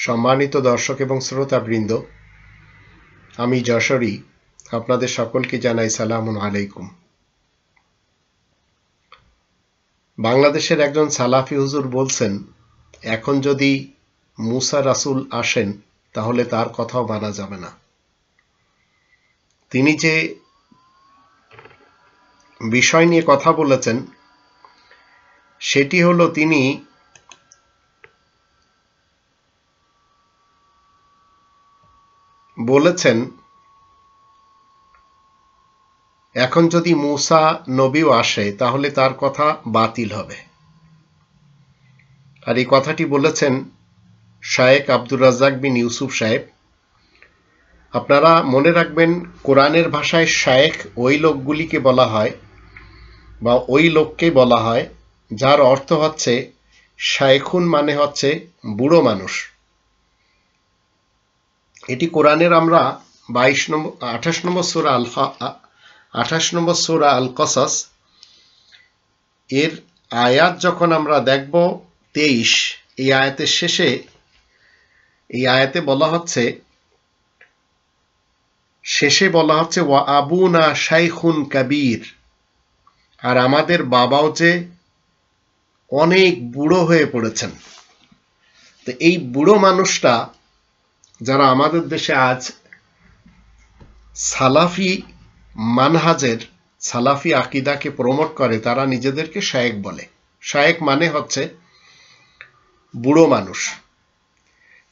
সম্মানিত দর্শক এবং শ্রোতাবৃন্দ, আমি যশোরী, আপনাদের সকলকে জানাই সালাম আলাইকুম। বাংলাদেশের একজন সালাফি হুজুর বলছেন, এখন যদি মুসা রাসুল আসেন, তাহলে তার কথাও মানা যাবে না। তিনি যে বিষয় নিয়ে কথা বলেছেন, সেটি হলো তিনি বলেছেন, এখন যদি মুসা নবীও আসে, তাহলে তার কথা বাতিল হবে। আর এই কথাটি বলেছেন শায়েক আব্দুর রাজ্জাক বিন ইউসুফ সাহেব। আপনারা মনে রাখবেন, কোরআনের ভাষায় শায়েখ ওই লোকগুলিকে বলা হয়, বা ওই লোককে বলা হয়, যার অর্থ হচ্ছে, শায়েখুন মানে হচ্ছে বুড়ো মানুষ। এটি কোরআনের আমরা বাইশ নম্বর, আঠাশ নম্বর সোরা আল আঠাশ নম্বর সোরা আল কসাস এর আয়াত যখন আমরা দেখব, তেইশ, এই আয়াতের শেষে, এই আয়াতে বলা হচ্ছে, শেষে বলা হচ্ছে, ওয়া আবুনা শাইখুন কাবির। আর আমাদের বাবাও যে অনেক বুড়ো হয়ে পড়েছেন। তো এই বুড়ো মানুষটা যারা আমাদের দেশে আজ সালাফি মানহাজের সালাফি আকিদাকে প্রমোট করে, তারা নিজেদেরকে শায়েক বলে। শায়েক মানে হচ্ছে বুড়ো মানুষ।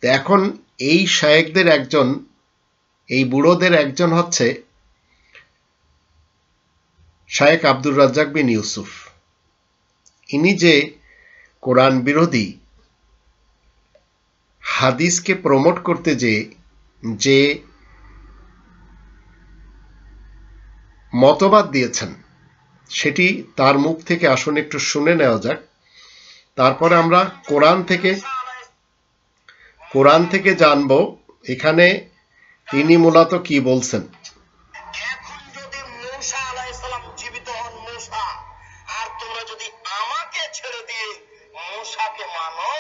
এখন এই শায়েকদের একজন, এই বুড়োদের একজন হচ্ছে শায়েক আব্দুর রাজ্জাক বিন ইউসুফ। ইনি যে কোরআন বিরোধী হাদিসকে প্রমোট করতে যে যে মতবাদ দিয়েছেন, সেটি তার মুখ থেকে আসুন একটু শুনে নেওয়া যাক। তারপরে আমরা কোরআন থেকে কোরআন থেকে জানব, এখানে তিনি মূলত কি বলছেন। আর তোমরা যদি আমাকে ছেড়ে দিয়ে মানো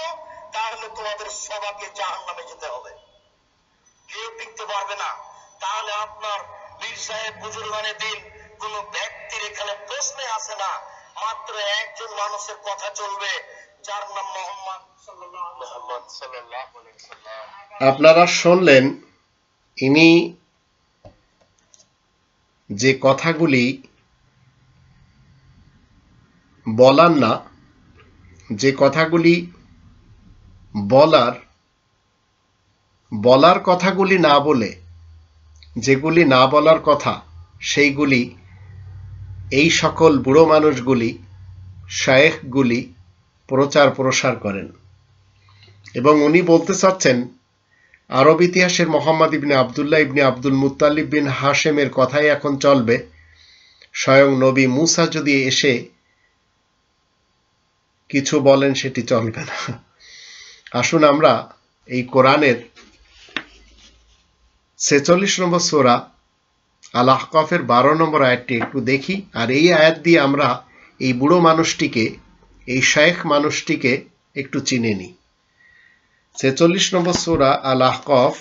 তাহলে তোমাদের সবাইকে জাহান নামে যেতে হবে। কেউ টিকতে পারবে না। তাহলে আপনার বীর সাহেব বুজুর্গানের দিন কোন ব্যক্তির এখানে প্রশ্নে আসে না। মাত্র একজন মানুষের কথা চলবে যার নাম মোহাম্মদ মোহাম্মদ সাল্লাল্লাহু আলাইহি ওয়াসাল্লাম। আপনারা শুনলেন ইনি যে কথাগুলি বলার না যে কথাগুলি বলার বলার কথাগুলি না বলে যেগুলি না বলার কথা, সেইগুলি এই সকল বুড়ো মানুষগুলি, শায়েখগুলি প্রচার প্রসার করেন। এবং উনি বলতে চাচ্ছেন, আরব ইতিহাসের মোহাম্মদ ইবনে আবদুল্লাহ ইবনে আব্দুল মুত্তালিব বিন হাশেমের কথাই এখন চলবে। স্বয়ং নবী মুসা যদি এসে কিছু বলেন, সেটি চলবে না। আসুন আমরা এই কোরআনের ছেচল্লিশ নম্বর সোরা আল আহকফের বারো নম্বর আয়াতটি একটু দেখি। আর এই আয়াত দিয়ে আমরা এই বুড়ো মানুষটিকে, এই শেখ মানুষটিকে একটু চিনে নিই। ছেচল্লিশ নম্বর সোরা আল আহকফ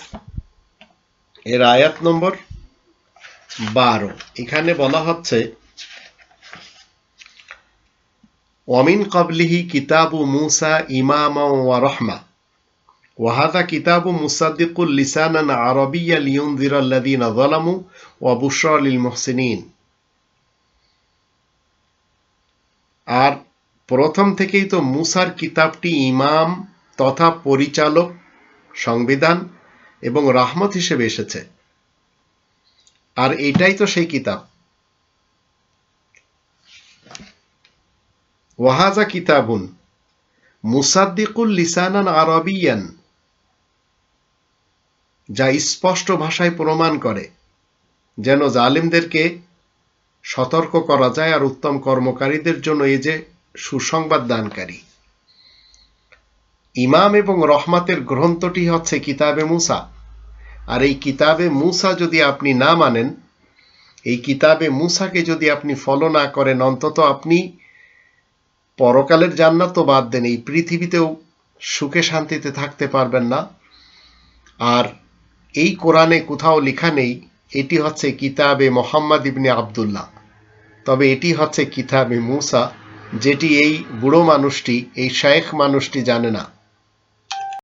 এর আয়াত নম্বর বারো। এখানে বলা হচ্ছে ওয়ামিন কাবলিহি ও মুসা ইমাম ওয়া রহমা ওয়াহাদা কিতাবু মুসাদ্দিকুল লিসানান আরবিয়া লিউনজির আল্লাদিন আজলামু ওয়া আর প্রথম থেকেই তো মুসার কিতাবটি ইমাম তথা পরিচালক, সংবিধান এবং রাহমত হিসেবে এসেছে। আর এটাই তো সেই কিতাব। ওয়াহাজা কিতাবুন। মুসাদ্দিকুল লিসানান আরবিয়ান। যা স্পষ্ট ভাষায় প্রমাণ করে, যেন জালিমদেরকে সতর্ক করা যায় আর উত্তম কর্মকারীদের জন্য এই যে সুসংবাদ দানকারী। ইমাম এবং রহমাতের গ্রন্থটি হচ্ছে কিতাবে মুসা। আর এই কিতাবে মুসা যদি আপনি না মানেন, এই কিতাবে মুসাকে যদি আপনি ফলো না করেন, অন্তত আপনি পরকালের জান্নাত তো বাদ দেন, এই পৃথিবীতেও সুখে শান্তিতে থাকতে পারবেন না। আর এই কোরআনে কোথাও লেখা নেই, এটি হচ্ছে কিতাবে মোহাম্মদ ইবনে আবদুল্লাহ। তবে এটি হচ্ছে কিতাবে মুসা, যেটি এই বুড়ো মানুষটি, এই শায়েখ মানুষটি জানে না।